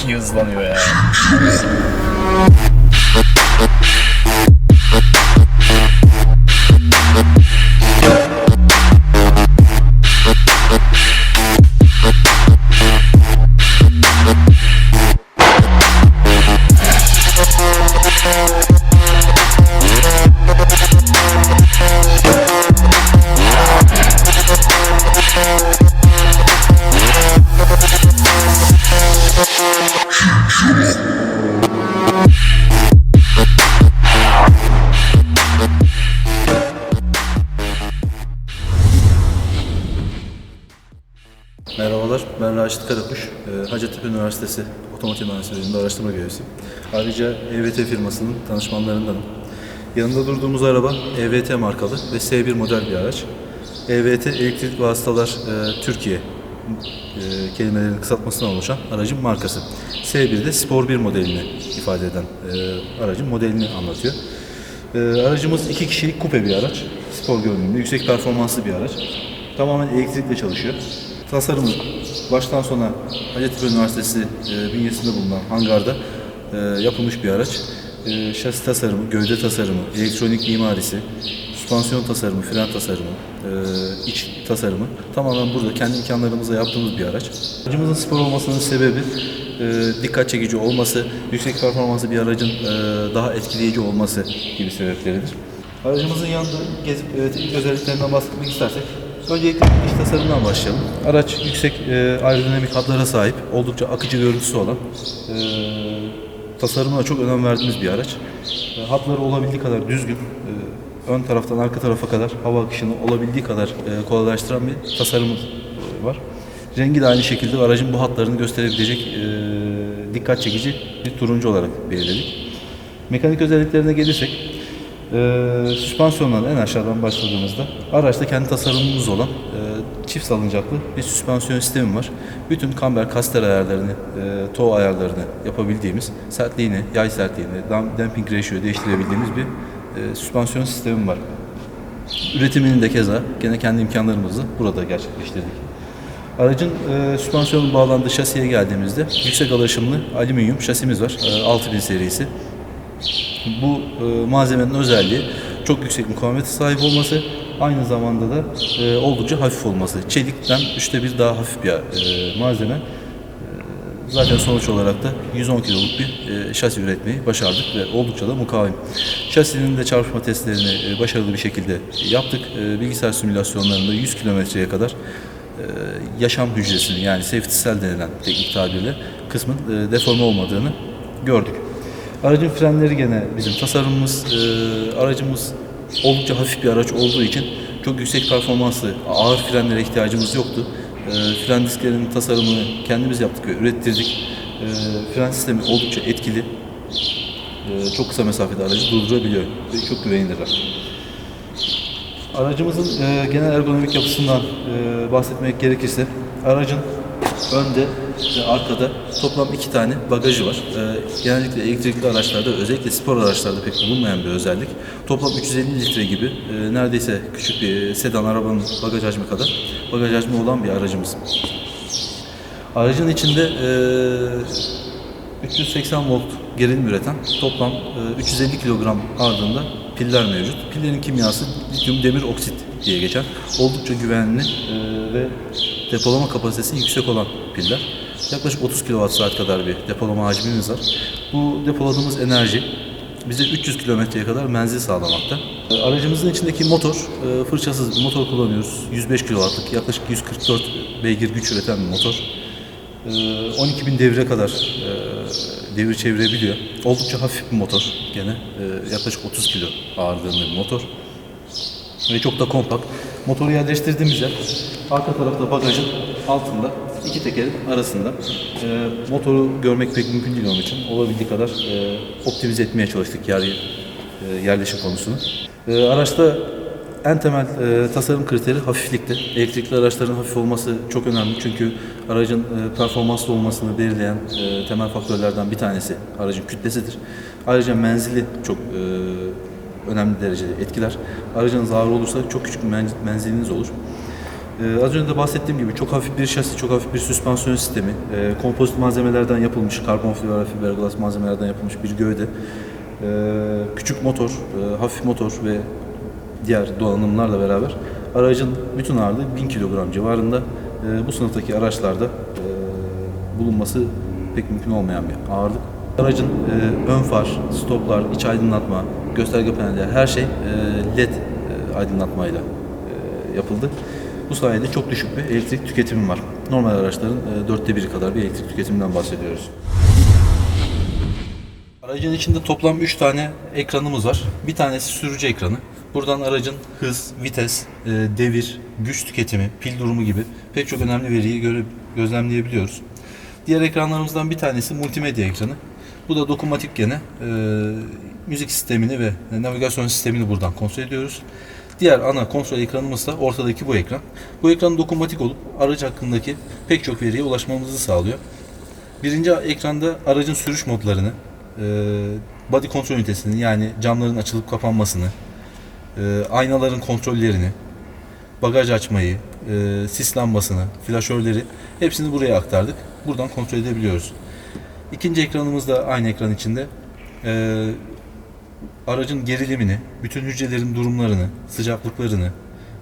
çok iyi hızlanıyor ya. Hacettepe Üniversitesi Otomotiv Mühendisliği'nde araştırma görevlisiyim. Ayrıca EVT firmasının danışmanlarındanım. Yanında durduğumuz araba EVT markalı ve S1 model bir araç. EVT Elektrik Vasıtalar e, Türkiye e, kelimelerinin kısaltmasından oluşan aracın markası. S1 de Spor 1 modelini ifade eden e, aracın modelini anlatıyor. E, aracımız iki kişilik kupe bir araç. Spor görünümlü, yüksek performanslı bir araç. Tamamen elektrikle çalışıyor. Tasarımı baştan sona Hacettepe Üniversitesi e, bünyesinde bulunan hangarda e, yapılmış bir araç. E, şasi tasarımı, gövde tasarımı, elektronik mimarisi, süspansiyon tasarımı, fren tasarımı, e, iç tasarımı tamamen burada kendi imkanlarımızla yaptığımız bir araç. Aracımızın spor olmasının sebebi e, dikkat çekici olması, yüksek performanslı bir aracın e, daha etkileyici olması gibi sebepleridir. Aracımızın yanında gezip e, özelliklerinden bahsetmek istersek Öncelikle iç tasarımdan başlayalım. Araç yüksek e, aerodinamik hatlara sahip, oldukça akıcı görüntüsü olan, e, tasarımına çok önem verdiğimiz bir araç. E, hatları olabildiği kadar düzgün, e, ön taraftan arka tarafa kadar hava akışını olabildiği kadar e, kolaylaştıran bir tasarımı e, var. Rengi de aynı şekilde aracın bu hatlarını gösterebilecek e, dikkat çekici bir turuncu olarak belirledik. Mekanik özelliklerine gelirsek, ee, süspansiyondan en aşağıdan başladığımızda araçta kendi tasarımımız olan e, çift salıncaklı bir süspansiyon sistemi var. Bütün kamber kaster ayarlarını, e, toe ayarlarını yapabildiğimiz, sertliğini, yay sertliğini, dam- damping ratio'yu değiştirebildiğimiz bir e, süspansiyon sistemi var. Üretimini de keza gene kendi imkanlarımızla burada gerçekleştirdik. Aracın e, süspansiyonun bağlandığı şasiye geldiğimizde yüksek alaşımlı alüminyum şasimiz var. E, 6000 serisi. Bu e, malzemenin özelliği çok yüksek mukavemete sahip olması, aynı zamanda da e, oldukça hafif olması. Çelikten üçte bir daha hafif bir e, malzeme. E, zaten sonuç olarak da 110 kiloluk bir e, şasi üretmeyi başardık ve oldukça da mukavem. Şasinin de çarpışma testlerini e, başarılı bir şekilde yaptık. E, bilgisayar simülasyonlarında 100 kilometreye kadar e, yaşam hücresinin yani safety cell denilen teknik tabirle kısmın e, deforme olmadığını gördük. Aracın frenleri gene bizim tasarımımız. Ee, aracımız oldukça hafif bir araç olduğu için çok yüksek performanslı ağır frenlere ihtiyacımız yoktu. Ee, fren disklerinin tasarımını kendimiz yaptık ve ürettirdik. Ee, fren sistemi oldukça etkili. Ee, çok kısa mesafede aracı durdurabiliyor ve çok güvenilir. Aracımızın e, genel ergonomik yapısından e, bahsetmek gerekirse aracın önde ve arkada toplam iki tane bagajı var. E, genellikle elektrikli araçlarda özellikle spor araçlarda pek bulunmayan bir özellik. Toplam 350 litre gibi e, neredeyse küçük bir sedan arabanın bagaj hacmi kadar bagaj hacmi olan bir aracımız. Aracın içinde e, 380 volt gerilim üreten toplam e, 350 kilogram ağırlığında piller mevcut. Pillerin kimyası lityum demir oksit diye geçer. Oldukça güvenli e, ve depolama kapasitesi yüksek olan piller. Yaklaşık 30 kWh kadar bir depolama hacmimiz var. Bu depoladığımız enerji bize 300 kilometreye kadar menzil sağlamakta. E, Aracımızın içindeki motor, e, fırçasız bir motor kullanıyoruz. 105 kW'lık, yaklaşık 144 beygir güç üreten bir motor. Ee, 12.000 devre kadar e, devir çevirebiliyor. Oldukça hafif bir motor gene. Ee, yaklaşık 30 kilo ağırlığında bir motor. Ve çok da kompakt. Motoru yerleştirdiğimiz yer arka tarafta bagajın altında iki tekerin arasında. Ee, motoru görmek pek mümkün değil onun için. Olabildiği kadar e, optimize etmeye çalıştık yer, e, yerleşim konusunu. Ee, araçta en temel e, tasarım kriteri hafiflikti. Elektrikli araçların hafif olması çok önemli çünkü aracın e, performanslı olmasını belirleyen e, temel faktörlerden bir tanesi aracın kütlesidir. Ayrıca menzili çok e, önemli derecede etkiler. Aracınız ağır olursa çok küçük menziliniz olur. Ee, az önce de bahsettiğim gibi çok hafif bir şasi, çok hafif bir süspansiyon sistemi, e, kompozit malzemelerden yapılmış, karbon fiber, fiberglass malzemelerden yapılmış bir gövde, Ee, küçük motor, e, hafif motor ve diğer donanımlarla beraber aracın bütün ağırlığı 1000 kilogram civarında. Ee, bu sınıftaki araçlarda e, bulunması pek mümkün olmayan bir ağırlık. Aracın e, ön far, stoplar, iç aydınlatma, gösterge panelleri her şey e, LED e, aydınlatmayla e, yapıldı. Bu sayede çok düşük bir elektrik tüketimi var. Normal araçların e, dörtte biri kadar bir elektrik tüketiminden bahsediyoruz. Aracın içinde toplam 3 tane ekranımız var. Bir tanesi sürücü ekranı. Buradan aracın hız, vites, e, devir, güç tüketimi, pil durumu gibi pek çok önemli veriyi göre, gözlemleyebiliyoruz. Diğer ekranlarımızdan bir tanesi multimedya ekranı. Bu da dokunmatik gene. E, müzik sistemini ve navigasyon sistemini buradan kontrol ediyoruz. Diğer ana kontrol ekranımız da ortadaki bu ekran. Bu ekran dokunmatik olup araç hakkındaki pek çok veriye ulaşmamızı sağlıyor. Birinci ekranda aracın sürüş modlarını, e, body kontrol ünitesini yani camların açılıp kapanmasını, e, aynaların kontrollerini, bagaj açmayı, e, sis lambasını, flaşörleri hepsini buraya aktardık. Buradan kontrol edebiliyoruz. İkinci ekranımız da aynı ekran içinde. E, aracın gerilimini, bütün hücrelerin durumlarını, sıcaklıklarını,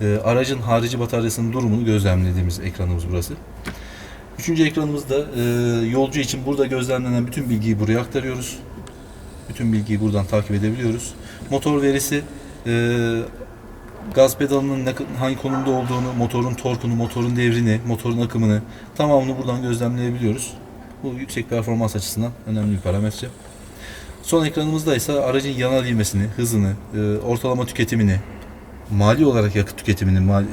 e, aracın harici bataryasının durumunu gözlemlediğimiz ekranımız burası. Üçüncü ekranımızda e, yolcu için burada gözlemlenen bütün bilgiyi buraya aktarıyoruz. Bütün bilgiyi buradan takip edebiliyoruz. Motor verisi, e, gaz pedalının ne, hangi konumda olduğunu, motorun torkunu, motorun devrini, motorun akımını tamamını buradan gözlemleyebiliyoruz. Bu yüksek performans açısından önemli bir parametre. Son ekranımızda ise aracın yanal ivmesini, hızını, e, ortalama tüketimini, mali olarak yakıt tüketimini e,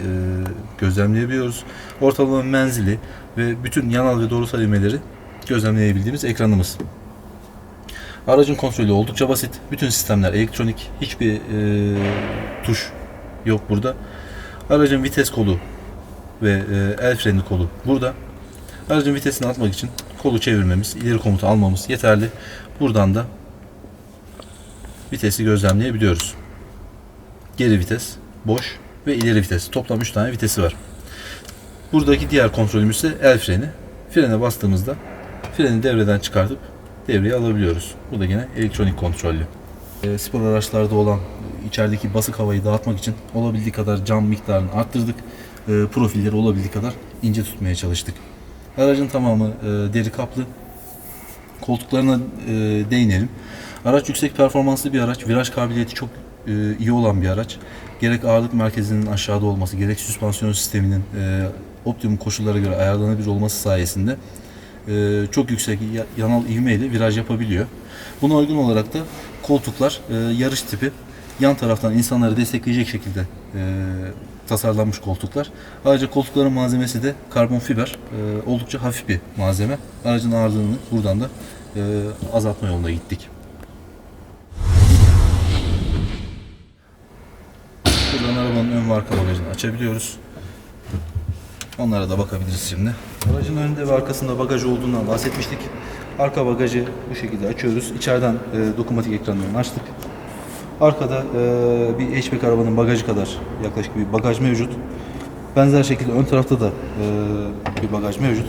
gözlemleyebiliyoruz. Ortalama menzili ve bütün yanal ve doğrusal ivmeleri gözlemleyebildiğimiz ekranımız. Aracın kontrolü oldukça basit. Bütün sistemler elektronik. Hiçbir e, tuş yok burada. Aracın vites kolu ve e, el freni kolu burada. Aracın vitesini atmak için kolu çevirmemiz, ileri komutu almamız yeterli. Buradan da vitesi gözlemleyebiliyoruz. Geri vites, boş ve ileri vites. Toplam 3 tane vitesi var. Buradaki diğer kontrolümüz ise el freni. Frene bastığımızda freni devreden çıkartıp devreye alabiliyoruz. Bu da yine elektronik kontrollü. E, spor araçlarda olan içerideki basık havayı dağıtmak için olabildiği kadar cam miktarını arttırdık. E, profilleri olabildiği kadar ince tutmaya çalıştık. Aracın tamamı e, deri kaplı. Koltuklarına e, değinelim. Araç yüksek performanslı bir araç. Viraj kabiliyeti çok e, iyi olan bir araç. Gerek ağırlık merkezinin aşağıda olması, gerek süspansiyon sisteminin e, optimum koşullara göre ayarlanabilir olması sayesinde e, çok yüksek ya- yanal ivme ile viraj yapabiliyor. Buna uygun olarak da koltuklar e, yarış tipi yan taraftan insanları destekleyecek şekilde e, tasarlanmış koltuklar. Ayrıca koltukların malzemesi de karbon fiber. E, oldukça hafif bir malzeme. Aracın ağırlığını buradan da e, azaltma yoluna gittik. Buradan arabanın ön ve arka bagajını açabiliyoruz. Onlara da bakabiliriz şimdi. Aracın önünde ve arkasında bagaj olduğundan bahsetmiştik. Arka bagajı bu şekilde açıyoruz. İçeriden e, dokunmatik ekranını açtık. Arkada e, bir hatchback arabanın bagajı kadar yaklaşık bir bagaj mevcut. Benzer şekilde ön tarafta da e, bir bagaj mevcut.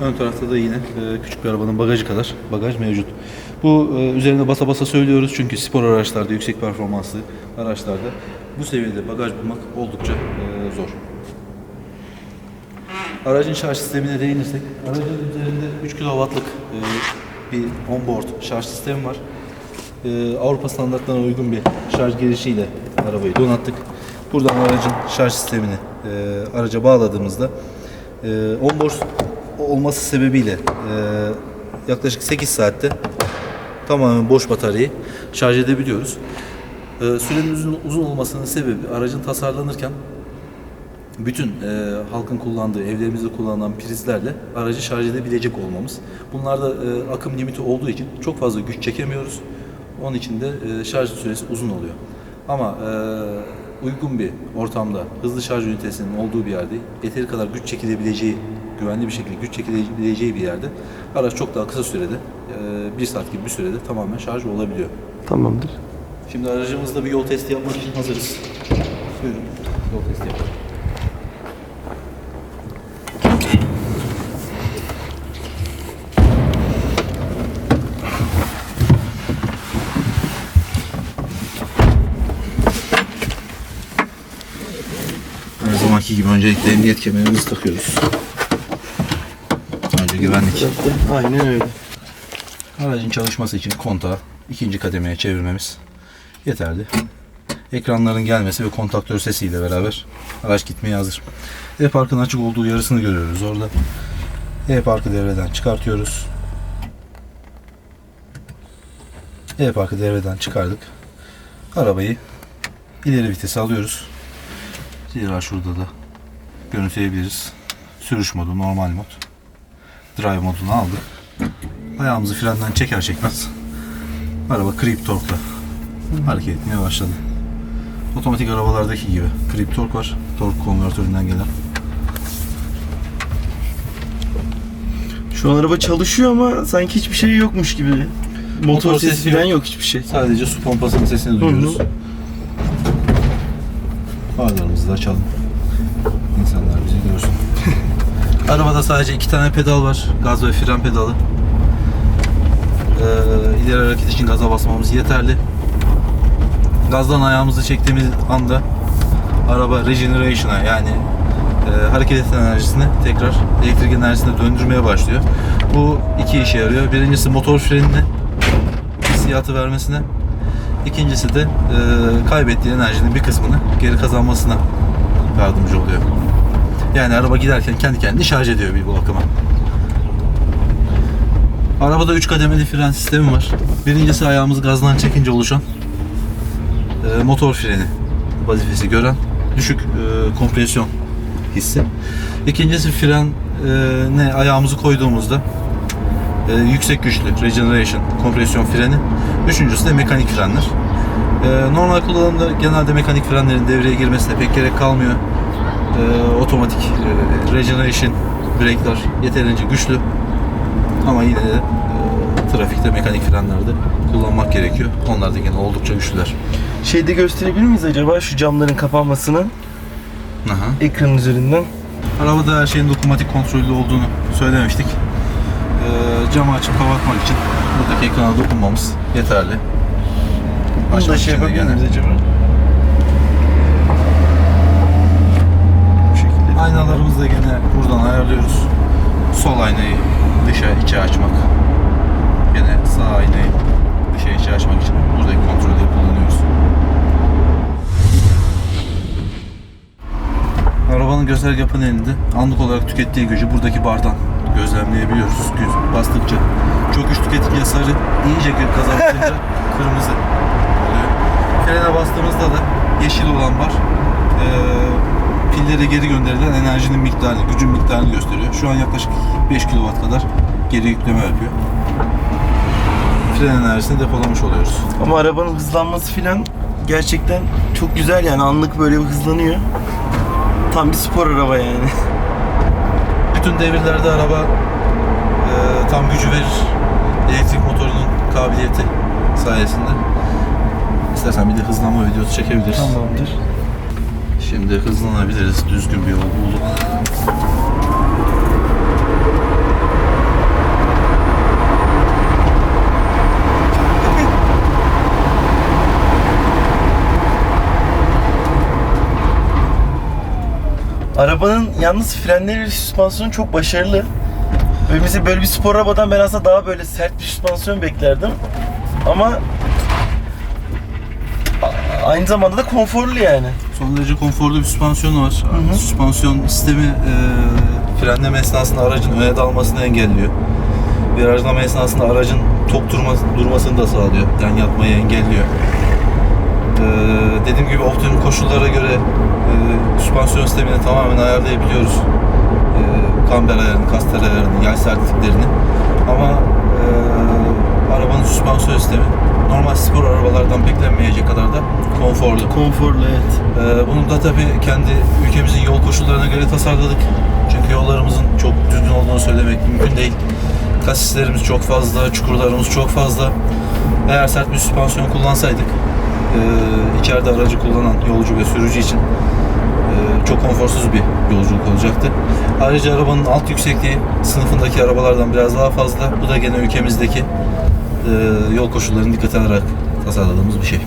Ön tarafta da yine e, küçük bir arabanın bagajı kadar bagaj mevcut. Bu e, üzerinde basa basa söylüyoruz çünkü spor araçlarda, yüksek performanslı araçlarda bu seviyede bagaj bulmak oldukça e, zor. Aracın şarj sistemine değinirsek, aracın üzerinde 3 kW'lık e, bir onboard şarj sistemi var. E, Avrupa standartlarına uygun bir şarj girişiyle arabayı donattık. Buradan aracın şarj sistemini e, araca bağladığımızda e, onboard olması sebebiyle e, yaklaşık 8 saatte tamamen boş bataryayı şarj edebiliyoruz. E, sürenin uzun, uzun olmasının sebebi aracın tasarlanırken bütün e, halkın kullandığı, evlerimizde kullanılan prizlerle aracı şarj edebilecek olmamız. Bunlarda e, akım limiti olduğu için çok fazla güç çekemiyoruz. Onun için de e, şarj süresi uzun oluyor. Ama e, uygun bir ortamda, hızlı şarj ünitesinin olduğu bir yerde, yeteri kadar güç çekilebileceği, güvenli bir şekilde güç çekilebileceği bir yerde araç çok daha kısa sürede, e, bir saat gibi bir sürede tamamen şarj olabiliyor. Tamamdır. Şimdi aracımızda bir yol testi yapmak için hazırız. Buyurun. Yol testi yapalım. Zamanki gibi öncelikle emniyet kemerimizi takıyoruz. Önce güvenlik. Aynen öyle. Aracın çalışması için kontağı ikinci kademeye çevirmemiz yeterli. Ekranların gelmesi ve kontaktör sesiyle beraber araç gitmeye hazır. E-Park'ın açık olduğu yarısını görüyoruz orada. E-Park'ı devreden çıkartıyoruz. E-Park'ı devreden çıkardık. Arabayı ileri vitese alıyoruz. Zira şurada da görüntüleyebiliriz. Sürüş modu, normal mod. Drive modunu aldık. Ayağımızı frenden çeker çekmez araba creep torkla hareket etmeye başladı. Otomatik arabalardaki gibi creep tork var. Tork konvertöründen gelen. Şu an araba çalışıyor ama sanki hiçbir şey yokmuş gibi. Motor, Motor sesi, sesi falan yok. yok hiçbir şey. Sadece su pompasının sesini duyuyoruz. Farlarımızı da açalım. Arabada sadece iki tane pedal var. Gaz ve fren pedalı. Ee, ileri hareket için gaza basmamız yeterli. Gazdan ayağımızı çektiğimiz anda araba regeneration'a yani e, hareket eden enerjisini tekrar elektrik enerjisine döndürmeye başlıyor. Bu iki işe yarıyor. Birincisi motor frenini hissiyatı vermesine. İkincisi de e, kaybettiği enerjinin bir kısmını geri kazanmasına yardımcı oluyor. Yani araba giderken kendi kendini şarj ediyor bir bu bakıma. Arabada 3 kademeli fren sistemi var. Birincisi ayağımızı gazdan çekince oluşan e, motor freni vazifesi gören düşük e, kompresyon hissi. İkincisi fren e, ne ayağımızı koyduğumuzda e, yüksek güçlü regeneration kompresyon freni. Üçüncüsü de mekanik frenler. E, normal kullanımda genelde mekanik frenlerin devreye girmesine pek gerek kalmıyor. E, otomatik e, regeneration brake'ler yeterince güçlü. Ama yine de e, trafikte mekanik frenlerde kullanmak gerekiyor. Onlar da yine oldukça güçlüler. Şeyde gösterebilir miyiz acaba şu camların kapanmasını Aha. ekranın üzerinden? Arabada her şeyin dokunmatik kontrollü olduğunu söylemiştik. Ee, camı açıp kapatmak için buradaki ekrana dokunmamız yeterli. Bunu da Açmak şey için de yapabilir gene miyiz acaba? Bu şekilde. Aynalarımızı da gene buradan ayarlıyoruz. Sol aynayı dışa içe açmak. Gene sağ aynayı dışa içe açmak için buradaki kontrolleri kullanıyoruz. Arabanın gösterge panelinde anlık olarak tükettiği gücü buradaki bardan gözlemleyebiliyoruz. Güz bastıkça çok güç tüketince sarı, iyice gaz artınca kırmızı oluyor. Frene bastığımızda da yeşil olan bar eee pillere geri gönderilen enerjinin miktarını, gücün miktarını gösteriyor. Şu an yaklaşık 5 kW kadar geri yükleme yapıyor. Fren enerjisini depolamış oluyoruz. Ama arabanın hızlanması filan gerçekten çok güzel yani anlık böyle bir hızlanıyor. Tam bir spor araba yani. Bütün devirlerde araba e, tam gücü verir. Elektrik motorunun kabiliyeti sayesinde. İstersen bir de hızlanma videosu çekebiliriz. Tamamdır. Şimdi hızlanabiliriz. Düzgün bir yol bulduk. Arabanın yalnız frenleri ve süspansiyonu çok başarılı. Böyle mesela böyle bir spor arabadan ben aslında daha böyle sert bir süspansiyon beklerdim. Ama aynı zamanda da konforlu yani. Son derece konforlu bir süspansiyonu var. hı. Süspansiyon sistemi e, frenleme esnasında aracın öne dalmasını engelliyor. Virajlama esnasında aracın tok durma, durmasını da sağlıyor. Yani yatmayı engelliyor. E, dediğim gibi optimum koşullara göre e, süspansiyon sistemini tamamen ayarlayabiliyoruz. E, kamber ayarını, kaster ayarını, yay sertliklerini. Ama e, arabanın süspansiyon sistemi normal spor arabalardan beklenmeyecek kadar da konforlu. Konforlu evet. Ee, bunu da tabii kendi ülkemizin yol koşullarına göre tasarladık. Çünkü yollarımızın çok düzgün olduğunu söylemek mümkün değil. Kasislerimiz çok fazla, çukurlarımız çok fazla. Eğer sert bir süspansiyon kullansaydık, e, içeride aracı kullanan yolcu ve sürücü için çok konforsuz bir yolculuk olacaktı. Ayrıca arabanın alt yüksekliği sınıfındaki arabalardan biraz daha fazla. Bu da gene ülkemizdeki e, yol koşullarını dikkate alarak tasarladığımız bir şey.